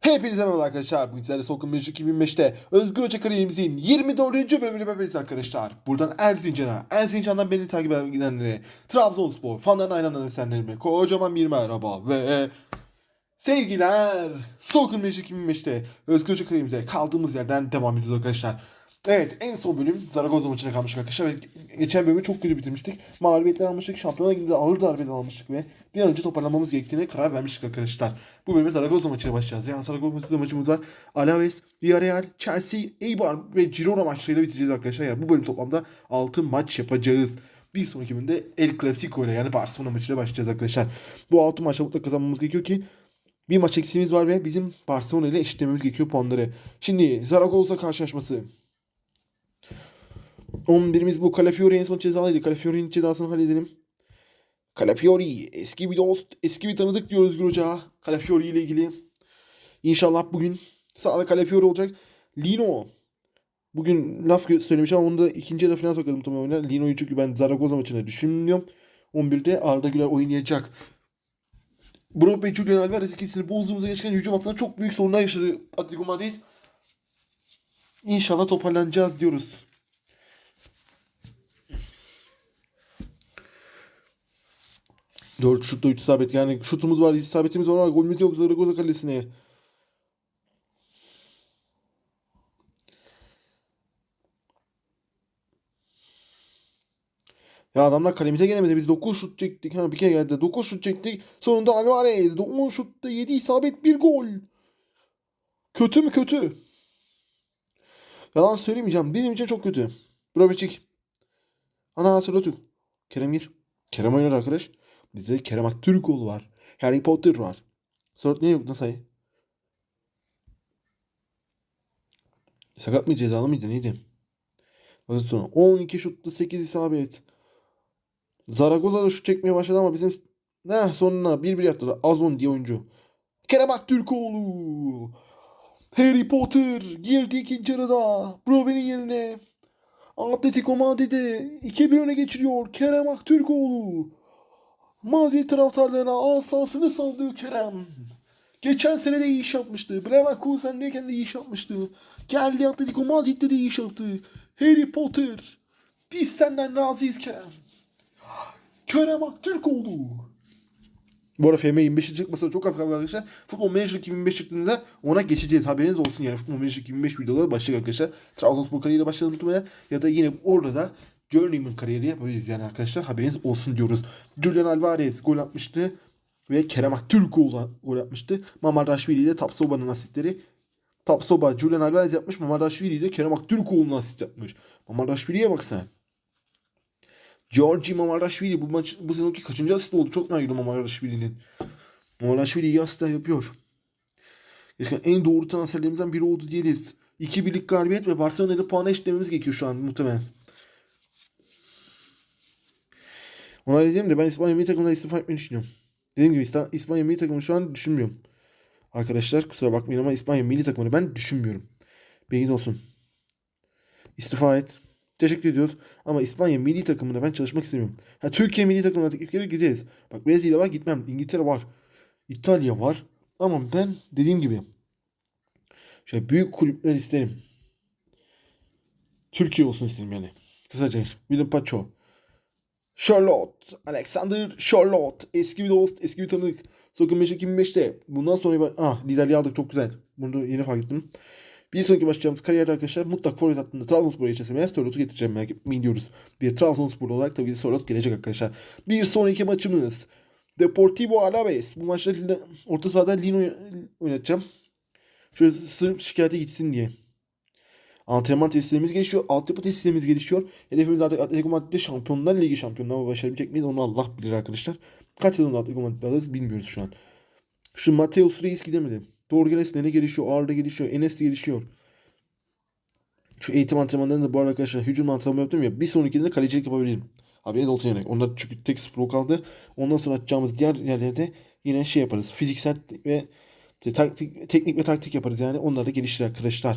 Hepinize merhaba arkadaşlar. Bugün sizlerle Sokun Müzik 2005'te Özgür Hoca kariyerimizin 24. bölümünü bebeğiz arkadaşlar. Buradan Erzincan'a, Erzincan'dan beni takip edenlere, Trabzonspor, fanların aynalarını esenlerime kocaman bir merhaba ve sevgiler. Sokun Müzik 2005'te Özgür Hoca kariyerimize kaldığımız yerden devam ediyoruz arkadaşlar. Evet en son bölüm Zaragoza maçına kalmıştık arkadaşlar ve geçen bölümü çok kötü bitirmiştik. Mağlubiyetler almıştık, şampiyona gidip ağır darbeler almıştık ve bir an önce toparlanmamız gerektiğine karar vermiştik arkadaşlar. Bu bölüme Zaragoza maçıyla başlayacağız. Yani Zaragoza maçımız var. Alaves, Villarreal, Chelsea, Eibar ve Girona maçlarıyla bitireceğiz arkadaşlar. Yani bu bölüm toplamda 6 maç yapacağız. Bir sonraki bölümde El Clasico ile yani Barcelona maçıyla başlayacağız arkadaşlar. Bu 6 maçta mutlaka kazanmamız gerekiyor ki bir maç eksiğimiz var ve bizim Barcelona ile eşitlememiz gerekiyor puanları. Şimdi Zaragoza karşılaşması. 11'imiz bu. Calafiori en son cezalıydı. Calafiori'nin cezasını halledelim. Calafiori eski bir dost, eski bir tanıdık diyoruz Özgür Hoca. Calafiori ile ilgili. İnşallah bugün sağda Calafiori olacak. Lino. Bugün laf söylemiş ama onu da ikinci yarı falan sokadım muhtemelen. Lino'yu çünkü ben Zaragoza maçında düşünmüyorum. 11'de Arda Güler oynayacak. Brock ve Julian Alvarez ikisini bozduğumuzda geçen hücum hattında çok büyük sorunlar yaşadı Atletico Madrid. İnşallah toparlanacağız diyoruz. Dört şutta 3 isabet. Yani şutumuz var, isabetimiz var ama golümüz yok Zaragoza kalesine. Ya adamlar kalemize gelemedi. Biz 9 şut çektik. Ha bir kere geldi. 9 şut çektik. Sonunda Alvarez. 10 şutta 7 isabet 1 gol. Kötü mü kötü? Yalan söylemeyeceğim. Benim için çok kötü. Brobicik. Ana Sırotü. Kerem gir. Kerem oynar arkadaş. Bizde Kerem Aktürkoğlu var. Harry Potter var. Sorot ne yok nasıl? Sakat mı cezalı mıydı neydi? Bakın sonra 12 şutta 8 isabet. Zaragoza da şut çekmeye başladı ama bizim ne sonuna 1-1 yaptılar. Azon diye oyuncu. Kerem Aktürkoğlu. Harry Potter girdi ikinci yarıda. Broven'in yerine. Atletico Madrid'e 2-1 öne geçiriyor Kerem Aktürkoğlu. Madrid taraftarlarına asasını sallıyor Kerem. Geçen sene de iyi iş yapmıştı. Leverkusen'deyken de iyi iş yapmıştı. Geldi Atletico Madrid'de de iyi iş yaptı. Harry Potter. Biz senden razıyız Kerem. Kerem Aktürkoğlu. Bu arada FM 25 çıkmasa çok az kaldı arkadaşlar. Futbol Manager 2025 çıktığında ona geçeceğiz. Haberiniz olsun yani. Futbol Manager 2025 videoları başlayacak arkadaşlar. Trabzonspor kariyeriyle başladı muhtemelen. Ya da yine orada da Journeyman kariyeri yapabiliriz yani arkadaşlar. Haberiniz olsun diyoruz. Julian Alvarez gol atmıştı. Ve Kerem Aktürkoğlu gol atmıştı. Mamardaşvili ile Tapsoba'nın asistleri. Tapsoba Julian Alvarez yapmış. Mamardaşvili ile Kerem Aktürkoğlu'nun asist yapmış. Mamardaşvili'ye bak sen. Georgi Mamardaşvili bu maç bu seneki kaçıncı asist oldu? Çok merak ediyorum Mamardaşvili'nin. Mamardaşvili iyi asistler yapıyor. Gerçekten en doğru transferlerimizden biri oldu diyebiliriz. 2 birlik galibiyet ve Barcelona ile puan eşitlememiz gerekiyor şu an muhtemelen. Ona dedim de ben İspanya milli takımından istifa etmeyi düşünüyorum. Dediğim gibi İspanya milli takımını şu an düşünmüyorum. Arkadaşlar kusura bakmayın ama İspanya milli takımını ben düşünmüyorum. Bilginiz olsun. İstifa et. Teşekkür ediyoruz. Ama İspanya milli takımında ben çalışmak istemiyorum. Ha Türkiye milli takımına teklif gelir gideriz. Bak Brezilya var gitmem. İngiltere var. İtalya var. Ama ben dediğim gibi şöyle büyük kulüpler isterim. Türkiye olsun isterim yani. Kısaca. William Pacho. Charlotte. Alexander Charlotte. Eski bir dost. Eski bir tanıdık. Sokun 2025'te. Bundan sonra ah liderliği aldık çok güzel. Bunu da yeni fark ettim. Bir sonraki başlayacağımız kariyerde arkadaşlar mutlak forvet hattında Trabzonspor'a geçeceğiz. Eğer Sorlot'u getireceğim merak etmeyin diyoruz. Bir Trabzonspor olarak tabii ki Sorlot gelecek arkadaşlar. Bir sonraki maçımız Deportivo Alaves. Bu maçta orta sahada Lino oynatacağım. Şöyle sırf şikayete gitsin diye. Antrenman testlerimiz gelişiyor. Altyapı testlerimiz gelişiyor. Hedefimiz artık Atletico Madrid'de Şampiyonlar Ligi şampiyonluğu başarabilecek miyiz? Onu Allah bilir arkadaşlar. Kaç yılında Atletico Madrid'de alırız bilmiyoruz şu an. Şu Mateus Reis gidemedi. Doğru ne gelişiyor? Arda gelişiyor. Enes gelişiyor. Şu eğitim antrenmanlarında da bu arada arkadaşlar hücum antrenmanı yaptım ya. Bir sonrakinde de kalecilik yapabilirim. Haberiniz olsun yani. Onlar çünkü tek pro kaldı. Ondan sonra atacağımız diğer yerlerde yine şey yaparız. Fiziksel ve taktik, teknik ve taktik yaparız yani. Onlar da gelişir arkadaşlar.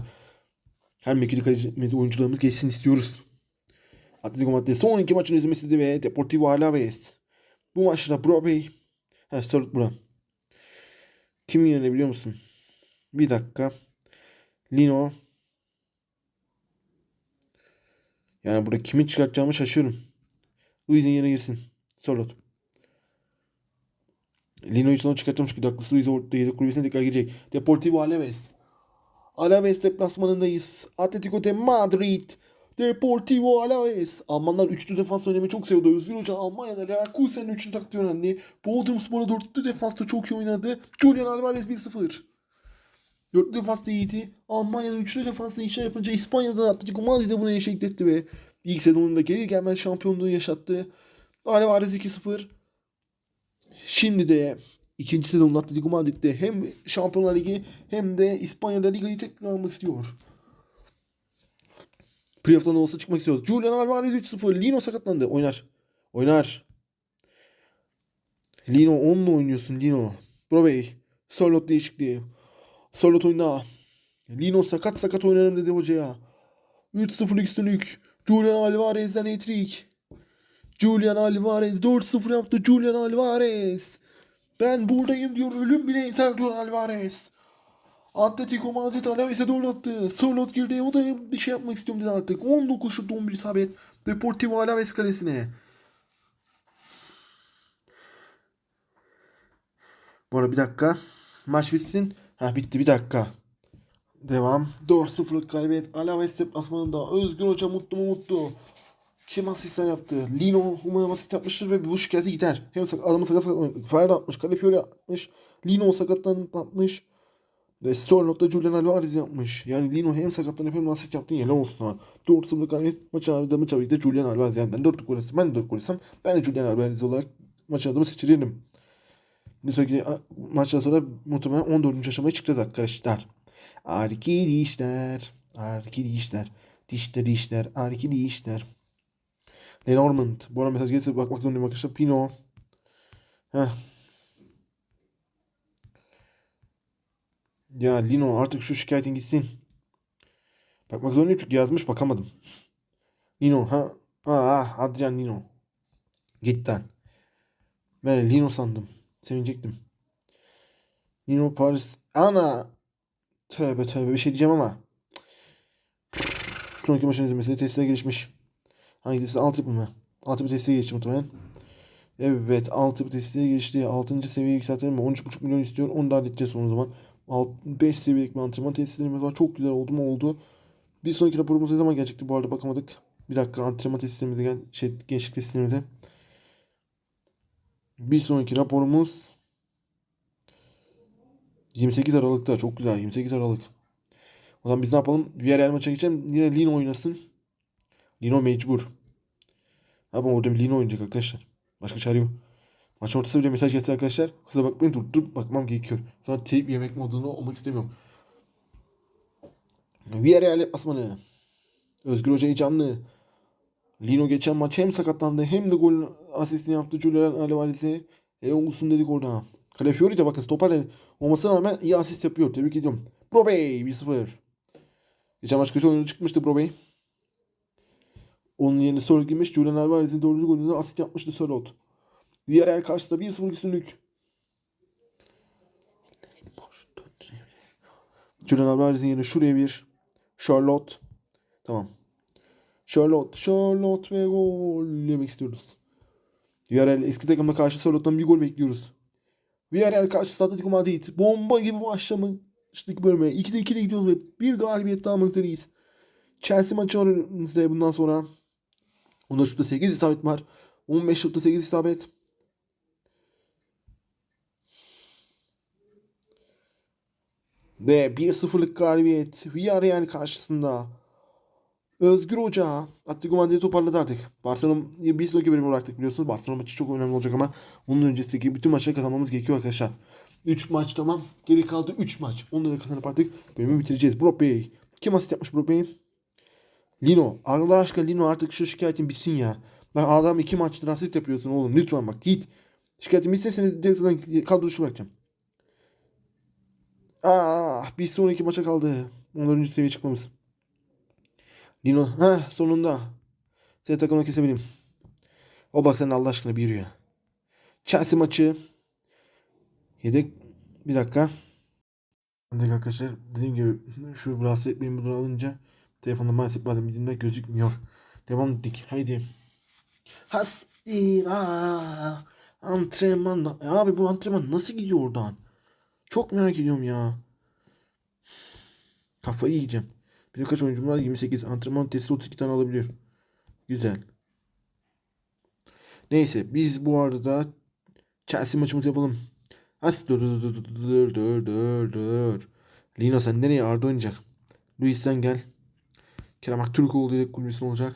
Her mekili kalecimiz oyuncularımız geçsin istiyoruz. Atletico Madrid son iki maçın izlemesi ve Deportivo Alaves. Bu maçta Bro Bey. Ha Sörut Bro. Kim yenebiliyor biliyor musun? Bir dakika. Lino. Yani burada kimi çıkartacağımı şaşıyorum. Luis'in yerine girsin. Sorot. Lino'yu sonra çıkartmış ki Douglas Luis ortada yedek kulübesine tekrar girecek. Deportivo Alaves. Alaves deplasmanındayız. Atletico de Madrid. Deportivo Alaves. Almanlar üçlü defans oynamayı çok seviyordu. Özgür Hoca Almanya'da Leverkusen'in üçlü taktiği öğrendi. Bodrumspor'a dörtlü defansta çok iyi oynadı. Julian Alvarez 1-0. Dörtlü defansta iyiydi. Almanya'da üçlü defansta işler yapınca İspanya'da Atletico Madrid'e bunu eşlik etti ve ilk sezonunda geri gelmez şampiyonluğu yaşattı. Alvarez 2-0. Şimdi de ikinci sezonun Atletico Madrid'de hem Şampiyonlar Ligi hem de İspanya'da Liga'yı tekrar almak istiyor. Playoff'tan olsa çıkmak istiyor. Julian Alvarez 3-0. Lino sakatlandı. Oynar. Oynar. Lino 10'la oynuyorsun Lino. Bro Bey. Sorlot değişikliği. Sorlot oyna. Lino sakat sakat oynarım dedi hocaya. 3-0 üstünlük. Julian Alvarez'den hat-trick. Julian Alvarez 4-0 yaptı. Julian Alvarez. Ben buradayım diyor. Ölüm bile yeter diyor Alvarez. Atletico Madrid Alaves'e doğru attı. Sörlot girdi. O da bir şey yapmak istiyorum dedi artık. 19 şut 11 isabet. Deportivo Alaves kalesine. Bu arada bir dakika. Maç bitsin. Ha bitti bir dakika. Devam. 4-0'lık galibiyet. Alaves deplasmanında. Özgür Hoca mutlu mu mutlu. Kim asistan yaptı? Lino umarım asist yapmıştır ve bu şikayeti gider. Hem sak adamı sakat sakat Fire atmış. Calafiori atmış. Lino sakatlanmış. Ve Sorlot'ta Julian Alvarez yapmış. Yani Lino hem sakatlanıp hem asist yaptın ya. olsun sana. 4-0'lık galibiyet maçı abi maç abi de Julian Alvarez yani ben 4 gol atsam ben de 4 gol atsam ben de Julian Alvarez olarak maç adımı seçilirim. Bir sonraki maçtan sonra muhtemelen 14. aşamaya çıkacağız arkadaşlar. Arki dişler. Arki dişler. Dişler dişler. Arki dişler. Lenormand. Bu arada mesaj gelirse bakmak zorundayım arkadaşlar. Pino. Heh. Ya Lino artık şu şikayetin gitsin. Bakmak zorundayım çünkü yazmış bakamadım. Lino ha. Ah Adrian Lino. Cidden. Ben Lino sandım. Sevinecektim. Lino Paris. Ana. Tövbe tövbe bir şey diyeceğim ama. Sonraki maçın izlemesi testine gelişmiş. Hangi testi? Altyapı mı? Altyapı testiye geçti muhtemelen. Evet altyapı testiye geçti. 6. seviyeye yükseltelim mi? 13,5 milyon istiyor. Onu da halledeceğiz o zaman. 5 seviyelik bir antrenman testlerimiz var. Çok güzel oldu mu oldu. Bir sonraki raporumuz ne zaman gelecekti bu arada bakamadık. Bir dakika antrenman testlerimize gel. Şey, gençlik testlerimize. Bir sonraki raporumuz 28 Aralık'ta. Çok güzel. 28 Aralık. O zaman biz ne yapalım? Villarreal maça geçelim. Yine Lino oynasın. Lino mecbur. Ama orada bir Lino oynayacak arkadaşlar. Başka çare yok. Maç ortası bile mesaj gelse arkadaşlar. Kusura bakmayın durdurup bakmam gerekiyor. Sonra teyip yemek modunda olmak istemiyorum. Villarreal asmanı. Özgür Hoca heyecanlı. Lino geçen maç hem sakatlandı hem de gol asistini yaptı Julian Alvarez'e. E olsun dedik orada. Calafiori de bakın stoper olmasına rağmen iyi asist yapıyor. Tebrik ediyorum. Bro Bey 1-0. Geçen maç kötü oyunu çıkmıştı Bro Bey. Onun yerine Sörlot girmiş. Julian Alvarez'in dördüncü golünde asist yapmıştı Sörlot. Villarreal karşısında 1-0 üstünlük. Julian Alvarez'in yerine şuraya bir Charlotte. Tamam. Charlotte, Charlotte ve gol yemek istiyoruz. Villarreal eski takımına karşı Charlotte'dan bir gol bekliyoruz. Villarreal karşı Atletico Madrid. Bomba gibi başlamıştık bölüme. 2'de 2'de gidiyoruz ve bir galibiyet daha almak. Chelsea maçı var önümüzde bundan sonra. 14 şutta 8 isabet var. 15 şutta 8 isabet. Ve 1-0'lık galibiyet Villarreal karşısında. Özgür Hoca Atletico Madrid'i toparladı artık. Barcelona bir sonraki bölümü bıraktık biliyorsunuz. Barcelona maçı çok önemli olacak ama onun öncesindeki bütün maçları kazanmamız gerekiyor arkadaşlar. 3 maç tamam. Geri kaldı 3 maç. Onları kazanıp artık bölümü bitireceğiz. Brock Bey. Kim asist yapmış Brock Bey? Lino. Allah aşkına Lino artık şu şikayetin bitsin ya. Bak adam 2 maçtır asist yapıyorsun oğlum. Lütfen bak git. Şikayetin bitse seni de zaten kadro dışı bırakacağım. Ah bir sonraki maça kaldı. Onların üst seviye çıkmamız. Lino ha sonunda. Seni takımına kesebilirim. O bak sen Allah aşkına bir ya. Chelsea maçı. Yedek bir dakika. Evet arkadaşlar dediğim gibi şu rahatsız etmeyin bunu alınca Telefonda maalesef bazen bildiğimde gözükmüyor. Devam dik. Haydi. Hasira. Antrenman. E abi bu antrenman nasıl gidiyor oradan? Çok merak ediyorum ya. Kafayı yiyeceğim. Bizim kaç oyuncumuz var? 28. Antrenman testi 32 tane alabiliyor. Güzel. Neyse biz bu arada Chelsea maçımızı yapalım. As dur dur dur dur dur dur dur. Lino sen nereye Arda oynayacak? Luis sen gel. Kerem Aktürkoğlu dedik kulübesinde olacak.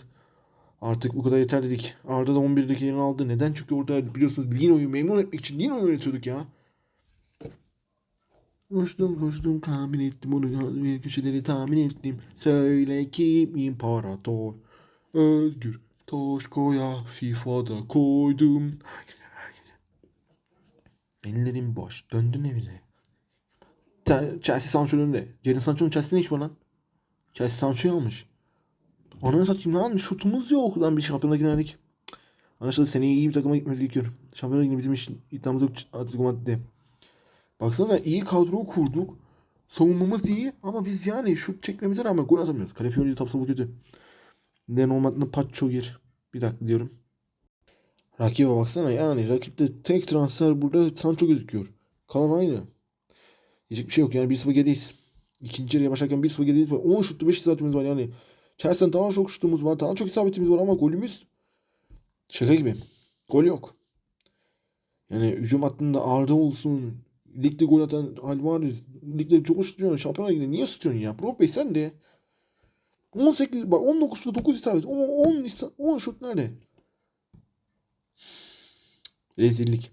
Artık bu kadar yeter dedik. Arda da 11'deki yerini aldı. Neden? Çünkü orada biliyorsunuz Lino'yu memnun etmek için Lino'yu yönetiyorduk ya. Koştum koştum tahmin ettim onu köşeleri tahmin ettim. Söyle kim imparator? Özgür Toşko'ya FIFA'da koydum. Ellerim boş. Döndün evine. Chelsea Sancho önünde. Jadon Sancho'nun Chelsea'de ne iş var lan? Chelsea Sancho'yu almış. Ananı satayım lan şutumuz yok. Lan bir şampiyonluğa giderdik. Anlaşıldı seneye iyi bir takıma gitmemiz gerekiyor. Şampiyonluğa gitmek bizim için iddiamız yok Atletico Madrid'de. Baksana iyi kadro kurduk. Savunmamız iyi ama biz yani şut çekmemize rağmen gol atamıyoruz. Kale Fiori tapsa bu kötü. Ne normalde Pacho gir. Bir dakika diyorum. Rakibe baksana yani rakipte tek transfer burada Sancho gözüküyor. Kalan aynı. Diyecek bir şey yok yani 1-0 gerideyiz. İkinci yarıya başlarken 1-0 gerideyiz. 10 şutlu 5 isabetimiz var yani. Chelsea'den daha çok şutumuz var. Daha çok isabetimiz var ama golümüz şaka gibi. Gol yok. Yani hücum hattında Arda olsun. Ligde gol atan Alvarez. Ligde çok tutuyorsun. Şampiyonlar Ligi'nde niye tutuyorsun ya? Bro Bey sen de. 18 bak 19 şut 9 isabet. 10 10, isa- 10 şut nerede? Rezillik.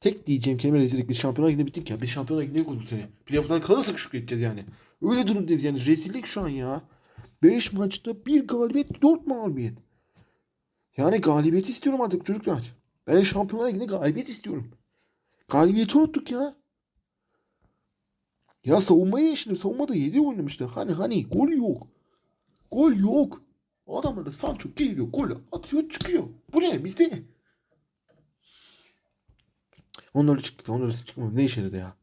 Tek diyeceğim kelime rezillik. Biz şampiyonlar liginde bittik ya. Biz şampiyonlar liginde yokuz bu sene. Playoff'tan kalırsak şükredeceğiz yani. Öyle durumdayız yani. Rezillik şu an ya. 5 maçta 1 galibiyet 4 mağlubiyet. Yani galibiyet istiyorum artık çocuklar. Ben şampiyonlar liginde galibiyet istiyorum. Galibiyeti unuttuk ya. Ya savunmayı şimdi savunmada 7 oynamışlar. Hani hani gol yok. Gol yok. Adamlar da Sancho geliyor gol atıyor çıkıyor. Bu ne bizde? Onları çıktık onları çıkmadı. Ne işe yaradı ya?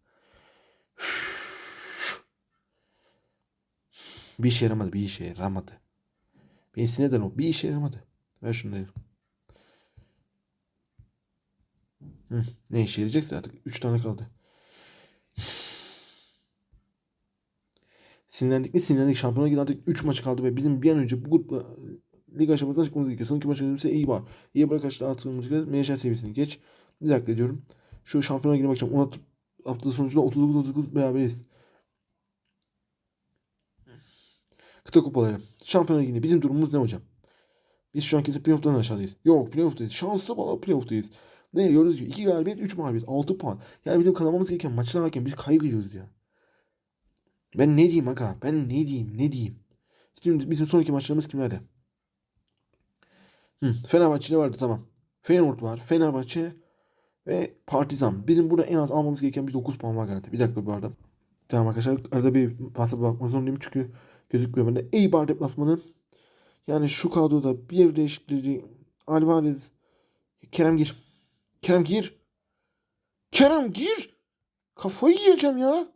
Bir işe yaramadı bir işe yaramadı. Beni sinir eden o. Bir işe yaramadı. Ver şunları. Hı, ne işe yarayacaksa artık 3 tane kaldı. Sinirlendik mi? Sinirlendik. Şampiyona giden artık 3 maç kaldı ve bizim bir an önce bu grupla lig aşamasından çıkmamız gerekiyor. Son iki maçımız ise iyi var. İyi bırak açtı artırılmış. Menajer seviyesini geç. Bir dakika diyorum. Şu şampiyona gidip bakacağım. 10 hafta sonucunda 39-39 beraberiz. Kıta kupaları. Şampiyona Ligi'nde bizim durumumuz ne hocam? Biz şu an kesin playoff'tan aşağıdayız. Yok playoff'tayız. Şanslı bala playoff'tayız. Ne gördüğünüz gibi 2 galibiyet 3 mağlubiyet 6 puan. Yani bizim kazanmamız gereken maçlar varken biz kaybediyoruz ya. Ben ne diyeyim aga? Ben ne diyeyim? Ne diyeyim? Şimdi bizim son iki maçlarımız kimlerdi? Hı, Fenerbahçe ile vardı tamam. Feyenoord var. Fenerbahçe ve Partizan. Bizim burada en az almamız gereken bir 9 puan var garanti. Bir dakika bu arada. Tamam arkadaşlar arada bir pasta bakma zorundayım çünkü gözükmüyor bende. Eibar deplasmanı. Yani şu kadroda bir değişikliği Alvarez Kerem gir. Kerem gir. Kerem gir. Kafayı yiyeceğim ya.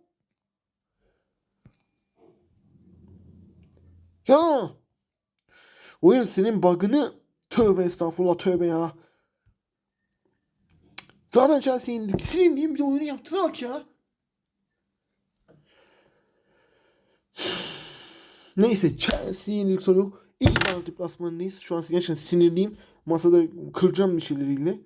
Ya. Oyun senin bug'ını tövbe estağfurullah tövbe ya. Zaten Chelsea'yi indik. Silin diyeyim bir de oyunu yaptığına bak ya. Neyse Chelsea'ye yenilik soru yok. İlk var deplasmanındayız. Şu an gerçekten sinirliyim. Masada kıracağım bir şeyleriyle.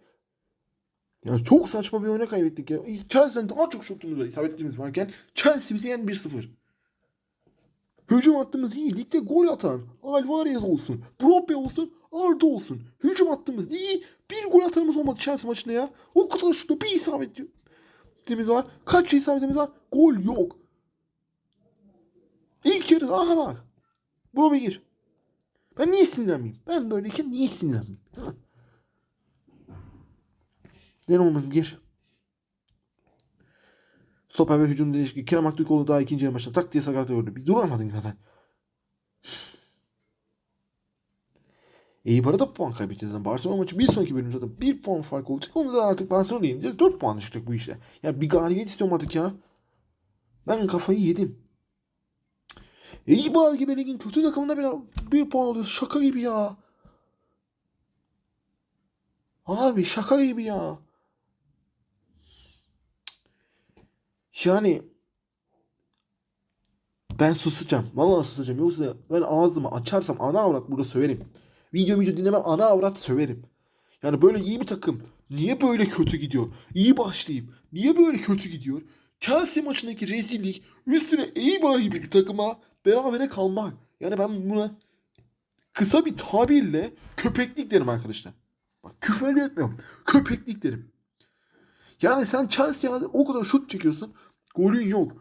Ya çok saçma bir oyuna kaybettik ya. Chelsea'den daha çok şutumuz var. İsabetliğimiz varken Chelsea bizi yen 1-0. Hücum hattımız iyi. Ligde gol atan Alvarez olsun. Brope olsun. Arda olsun. Hücum hattımız iyi. Bir gol atanımız olmadı Chelsea maçında ya. O kadar şutta bir isabetimiz var. Kaç isabetimiz var? Gol yok. İlk yarı aha bak. Brope gir. Ben niye sinirlenmeyeyim? Ben böyleyken niye sinirlenmeyeyim? Ne olmam gir. Stoper ve hücum değişikliği. Kerem Aktürkoğlu daha ikinci yarı başında tak diye sakatı gördü. Bir duramadın zaten. İyi para da puan kaybedeceğiz. Barcelona maçı bir sonraki bölüm zaten bir puan fark olacak. Onu da artık Barcelona yeneceğiz. 4 puan çıkacak bu işte. Yani bir galibiyet istiyorum artık ya. Ben kafayı yedim. İyi bari gibi ligin kötü takımında bir, bir puan alıyoruz. Şaka gibi ya. Abi şaka gibi ya. Yani ben susacağım. Vallahi susacağım. Yoksa ben ağzımı açarsam ana avrat burada söverim. Video video dinlemem ana avrat söverim. Yani böyle iyi bir takım. Niye böyle kötü gidiyor? İyi başlayıp niye böyle kötü gidiyor? Chelsea maçındaki rezillik üstüne Eibar gibi bir takıma berabere kalmak. Yani ben buna kısa bir tabirle köpeklik derim arkadaşlar. Bak küfür etmiyorum. Köpeklik derim. Yani sen Chelsea'ye o kadar şut çekiyorsun. Golün yok.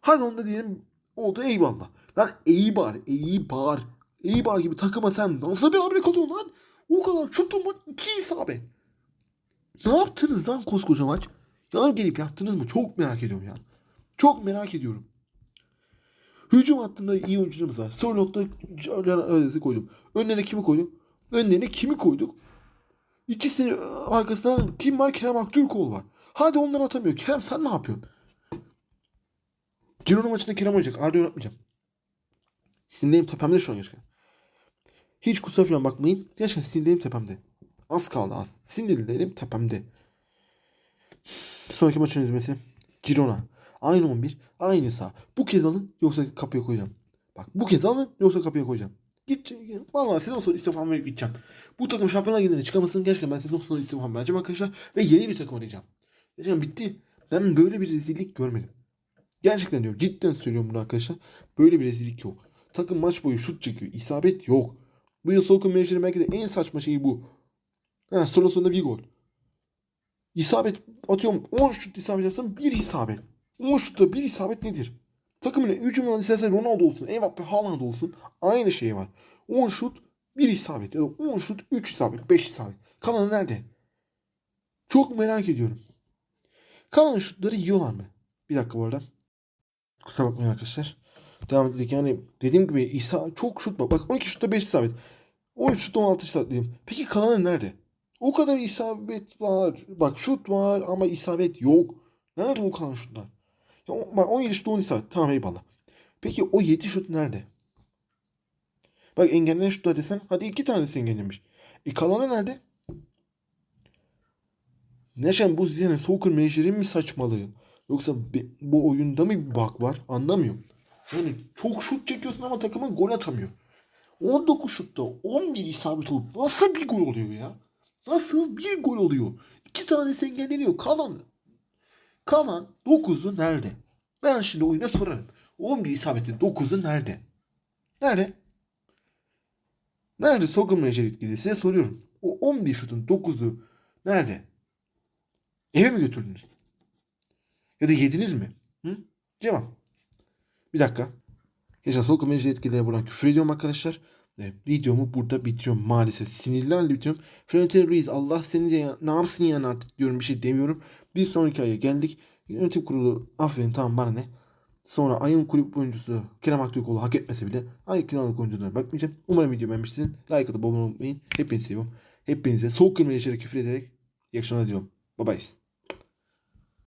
Hadi onda diyelim oldu eyvallah. Lan Eibar, Eibar, Eibar gibi takıma sen nasıl bir hamle kalıyorsun lan? O kadar şutun var iki isabet. Ne yaptınız lan koskoca maç? Yan gelip yaptınız mı? Çok merak ediyorum ya. Çok merak ediyorum. Hücum hattında iyi oyuncularımız var. Sol nokta koydum. Önlerine kimi koyduk? Önlerine kimi koyduk? İkisinin arkasında kim var? Kerem Aktürkoğlu var. Hadi onlar atamıyor. Kerem sen ne yapıyorsun? Girona maçında Kerem oynayacak. Arda oynatmayacağım. Sinirlerim tepemde şu an gerçekten. Hiç kusura falan bakmayın. Gerçekten sinirlerim tepemde. Az kaldı az. Sinirlerim tepemde. Sonraki maçın izlemesi. Girona. Aynı 11. Aynı sağ. Bu kez alın yoksa kapıya koyacağım. Bak bu kez alın yoksa kapıya koyacağım. Git. Vallahi sezon sonu istifamı verip gideceğim. Bu takım şampiyonlar liginden çıkamasın. Gerçekten ben sezon sonu istifamı vereceğim arkadaşlar. Ve yeni bir takım oynayacağım. Gerçekten bitti. Ben böyle bir rezillik görmedim. Gerçekten diyorum. Cidden söylüyorum bunu arkadaşlar. Böyle bir rezillik yok. Takım maç boyu şut çekiyor. İsabet yok. Bu yıl Solkun Menajer'in belki de en saçma şeyi bu. Ha, sonra sonunda bir gol. İsabet atıyorum 10 şut isabet yapsam bir isabet. 10 şutta bir isabet nedir? Takımın hücumdan istersen Ronaldo olsun, Mbappe, Haaland olsun aynı şey var. 10 şut bir isabet ya da 10 şut 3 isabet, 5 isabet. Kalanı nerede? Çok merak ediyorum. Kalan şutları yiyorlar mı? Bir dakika bu arada. Kusura bakmayın arkadaşlar. Devam edelim. Yani dediğim gibi İsa çok şut var. Bak 12 şutta 5 isabet. 13 şutta 16 isabet dedim. Peki kalanı nerede? O kadar isabet var. Bak şut var ama isabet yok. Nerede o kalan şutlar? O- bak 17 şutta 10 isabet. Tamam eyvallah. Peki o 7 şut nerede? Bak engellenen şutlar desen hadi 2 tanesi engellemiş. E kalanı nerede? Neşen bu yani Soccer Manager'in mi saçmalığı? Yoksa bu oyunda mı bir bug var? Anlamıyorum. Yani çok şut çekiyorsun ama takımın gol atamıyor. 19 şutta 11 isabet olup nasıl bir gol oluyor ya? Nasıl bir gol oluyor? İki tanesi engelleniyor. Kalan kalan 9'u nerede? Ben şimdi oyuna sorarım. 11 isabetin 9'u nerede? Nerede? Nerede Soccer Manager etkili? Size soruyorum. O 11 şutun 9'u nerede? Eve mi götürdünüz? Ya da yediniz mi? Hı? Cevap. Bir dakika. Geçen Soccer Manager etkilerine buradan küfür ediyorum arkadaşlar. Videomu burada bitiriyorum maalesef. Sinirli halde bitiriyorum. Florentino Reis Allah seni de ya, ne yapsın yani artık diyorum bir şey demiyorum. Bir sonraki aya geldik. Yönetim kurulu aferin tamam bana ne. Sonra ayın kulüp oyuncusu Kerem Aktürkoğlu hak etmese bile ay kiralık oyuncularına bakmayacağım. Umarım video beğenmişsiniz. Like atıp abone olmayı unutmayın. Hepinizi seviyorum. Hepinize Soccer Manager'e küfür ederek iyi akşamlar diliyorum. Bye bye.